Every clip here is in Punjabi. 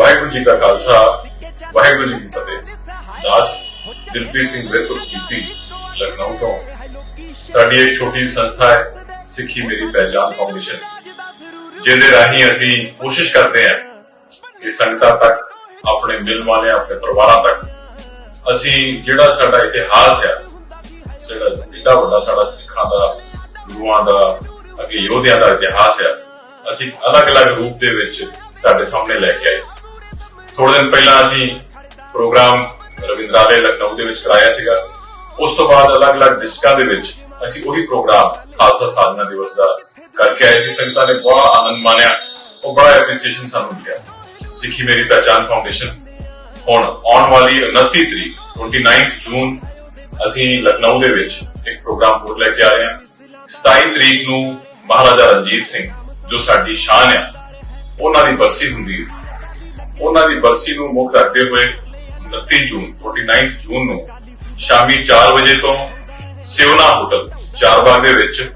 ਵਾਹਿਗੁਰੂ ਜੀ ਕਾ ਖਾਲਸਾ, ਵਾਹਿਗੁਰੂ ਜੀ ਕੀ ਫਤਿਹ। ਦਾਸ ਦਿਲਪ੍ਰੀਤ ਸਿੰਘ ਵਿਰਕ ਕੀਪੀ ਲਖਨਊ ਤੋਂ। ਸਾਡੀ ਇੱਕ ਛੋਟੀ ਸੰਸਥਾ ਹੈ, ਸਿੱਖੀ ਮੇਰੀ ਪਹਿਚਾਨ ਫਾਊਂਡੇਸ਼ਨ ਜਿਹਦੇ ਰਾਹੀਂ ਅਸੀਂ ਕੋਸ਼ਿਸ਼ ਕਰਦੇ ਹਾਂ ਕਿ ਸੰਗਤਾਂ ਤੱਕ, ਆਪਣੇ ਮਿਲ ਵਾਲਿਆਂ, ਆਪਣੇ ਪਰਿਵਾਰਾਂ ਤੱਕ ਅਸੀਂ ਜਿਹੜਾ ਸਾਡਾ ਇਤਿਹਾਸ ਹੈ ਜਿਹੜਾ ਏਡਾ ਵੱਡਾ ਸਾਡਾ ਸਿੱਖਾਂ ਦਾ, ਗੁਰੂਆਂ ਦਾ, ਅੱਗੇ ਯੋਧਿਆਂ ਦਾ ਇਤਿਹਾਸ ਹੈ ਅਸੀਂ ਅਲੱਗ-ਅਲੱਗ ਰੂਪ ਦੇ ਵਿੱਚ ਤੁਹਾਡੇ ਸਾਹਮਣੇ ਲੈ ਕੇ ਆਏ। ਥੋੜੇ ਦਿਨ ਪਹਿਲਾਂ ਅਸੀਂ ਪ੍ਰੋਗਰਾਮ ਰਵਿੰਦਰਾਲੇ ਲਖਨਊ ਦੇ ਵਿੱਚ ਕਰਾਇਆ ਸੀਗਾ। ਉਸ ਤੋਂ ਬਾਅਦ ਅਲੱਗ-ਅਲੱਗ ਡਿਸਟ੍ਰਿਕਟਾਂ ਦੇ ਵਿੱਚ ਅਸੀਂ ਉਹੀ ਪ੍ਰੋਗਰਾਮ ਖਾਲਸਾ ਸਾਧਨਾ ਦਿਵਸ ਦਾ ਕਰਕੇ ਆਏ ਸੀ। ਸੰਗਤਾਂ ਨੇ ਬਹੁਤ ਆਨੰਦ ਮਾਣਿਆ। ਉਹ ਬੜਾ ਐਪਰੀਸੀਏਸ਼ਨ ਸਾਨੂੰ ਮਿਲਿਆ। ਸਿੱਖੀ ਮੇਰੀ ਪਹਿਚਾਨ ਫਾਊਂਡੇਸ਼ਨ ਹੁਣ ਆਉਣ ਵਾਲੀ 29 ਤਰੀਕ 29 ਜੂਨ, ਅਸੀਂ ਲਖਨਊ ਦੇ ਵਿੱਚ ਇੱਕ ਪ੍ਰੋਗਰਾਮ ਹੋਰ ਲੈ ਕੇ ਆ ਰਹੇ ਹਾਂ। 27 ਤਰੀਕ ਨੂੰ ਮਹਾਰਾਜਾ ਰਣਜੀਤ ਸਿੰਘ, ਜੋ ਸਾਡੀ ਸ਼ਾਨ ਹੈ ਉਹਨਾਂ ਦੀ ਬਰਸੀ ਹੁੰਦੀ ਹੈ। ਉਹਨਾਂ ਦੀ ਬਰਸੀ ਨੂੰ ਮੁੱਖ ਰੱਖਦੇ ਹੋਏ 29 ਜੂਨ 29 ਜੂਨ ਨੂੰ ਸ਼ਾਮੀ 4 ਵਜੇ ਤੋਂ ਸਿਉਨਾ ਹੋਟਲ ਚਾਰਬਾਗ ਦੇ ਵਿੱਚ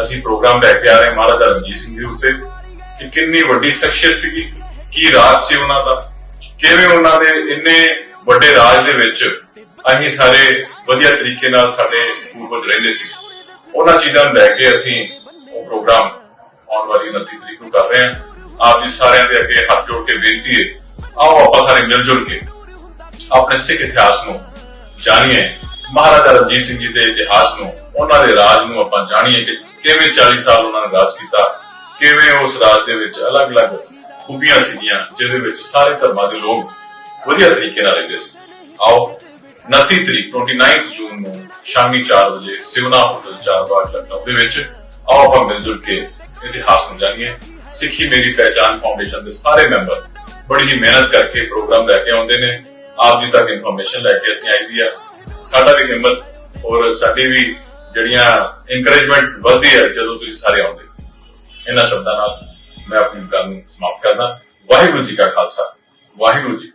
ਅਸੀਂ ਪ੍ਰੋਗਰਾਮ ਲੈ ਕੇ ਆ ਰਹੇ ਮਹਾਰਾਜਾ ਰਣਜੀਤ ਸਿੰਘ ਦੇ ਉੱਤੇ। ਕਿ ਕਿੰਨੀ ਵੱਡੀ ਸ਼ਖਸੀਅਤ ਸੀਗੀ। ਕੀ ਰਾਜ ਸੀ ਉਹਨਾਂ ਦਾ? ਕਿਵੇਂ ਉਹਨਾਂ ਦੇ ਇੰਨੇ ਵੱਡੇ ਰਾਜ ਦੇ ਵਿੱਚ ਅਸੀਂ ਸਾਰੇ ਵਧੀਆ ਤਰੀਕੇ ਨਾਲ ਸਾਡੇ ਪੂਰਵਜ ਰਹਿੰਦੇ ਸੀ। ਉਹਨਾਂ ਚੀਜ਼ਾਂ ਨੂੰ ਲੈ ਕੇ ਅਸੀਂ ਉਹ ਪ੍ਰੋਗਰਾਮ ਆਉਣ ਵਾਲੀ 29 ਤਰੀਕ ਨੂੰ ਕਰ ਰਹੇ ਹਾਂ। ਆਪ ਜੀ ਸਾਰਿਆਂ ਦੇ ਅੱਗੇ ਹੱਥ ਜੋੜ ਕੇ ਬੇਨਤੀ ਹੈ, ਆਓ ਆਪਾਂ ਸਾਰੇ ਮਿਲ ਜੁਲ ਕੇ ਆਪਣੇ ਸਿੱਖ ਇਤਿਹਾਸ ਨੂੰ ਜਾਣੀਏ। ਮਹਾਰਾਜਾ ਰਣਜੀਤ ਸਿੰਘ ਜੀ ਦੇ ਇਤਿਹਾਸ ਨੂੰ, ਉਹਨਾਂ ਦੇ ਰਾਜ ਨੂੰ ਆਪਾਂ ਜਾਣੀਏ ਕਿ ਕਿਵੇਂ 40 ਸਾਲ ਉਹਨਾਂ ਨੇ ਰਾਜ ਕੀਤਾ, ਕਿਵੇਂ ਉਸ ਰਾਜ ਦੇ ਵਿੱਚ ਅਲੱਗ-ਅਲੱਗ ਖੂਬੀਆਂ ਸੀਗੀਆਂ, ਜਿਹਦੇ ਵਿੱਚ ਸਾਰੇ ਧਰਮਾਂ ਦੇ ਲੋਕ ਵਧੀਆ ਤਰੀਕੇ ਨਾਲ ਰਹਿੰਦੇ ਸੀ। ਆਓ 29 ਤਰੀਕ 29 ਜੂਨ ਨੂੰ ਸ਼ਾਮੀ 4 ਵਜੇ ਸਿਵਨਾ ਹੋਟਲ ਚਾਰਬਾਗ ਲਖਨਊ ਦੇ ਵਿੱਚ ਆਓ ਆਪਾਂ ਮਿਲ ਜੁਲ ਕੇ ਇਤਿਹਾਸ ਨੂੰ ਜਾਣੀਏ। ਸਿੱਖੀ ਮੇਰੀ ਪਹਿਚਾਨ ਫਾਊਂਡੇਸ਼ਨ ਦੇ ਸਾਰੇ ਮੈਂਬਰ ਬੜੀ ਹੀ ਮਿਹਨਤ ਕਰਕੇ ਪ੍ਰੋਗਰਾਮ ਲੈ ਕੇ ਆਉਂਦੇ ਨੇ। ਆਪ ਜੀ ਤੱਕ ਇਨਫੋਰਮੇਸ਼ਨ ਲੈ ਕੇ ਅਸੀਂ ਆਈ ਦੀ ਆ। ਸਾਡਾ ਵੀ ਹਿੰਮਤ ਔਰ ਸਾਡੀ ਵੀ ਜਿਹੜੀਆਂ ਇਨਕਰੇਜਮੈਂਟ ਵਧਦੀ ਹੈ, ਜਦੋਂ ਤੁਸੀਂ ਸਾਰੇ ਆਉਂਦੇ। ਇਹਨਾਂ ਸ਼ਬਦਾਂ ਨਾਲ ਮੈਂ ਆਪਣੀ ਗੱਲ ਨੂੰ ਸਮਾਪਤ ਕਰਦਾ। ਵਾਹਿਗੁਰੂ ਜੀ ਕਾ ਖਾਲਸਾ। ਵਾਹਿਗੁਰੂ ਜੀ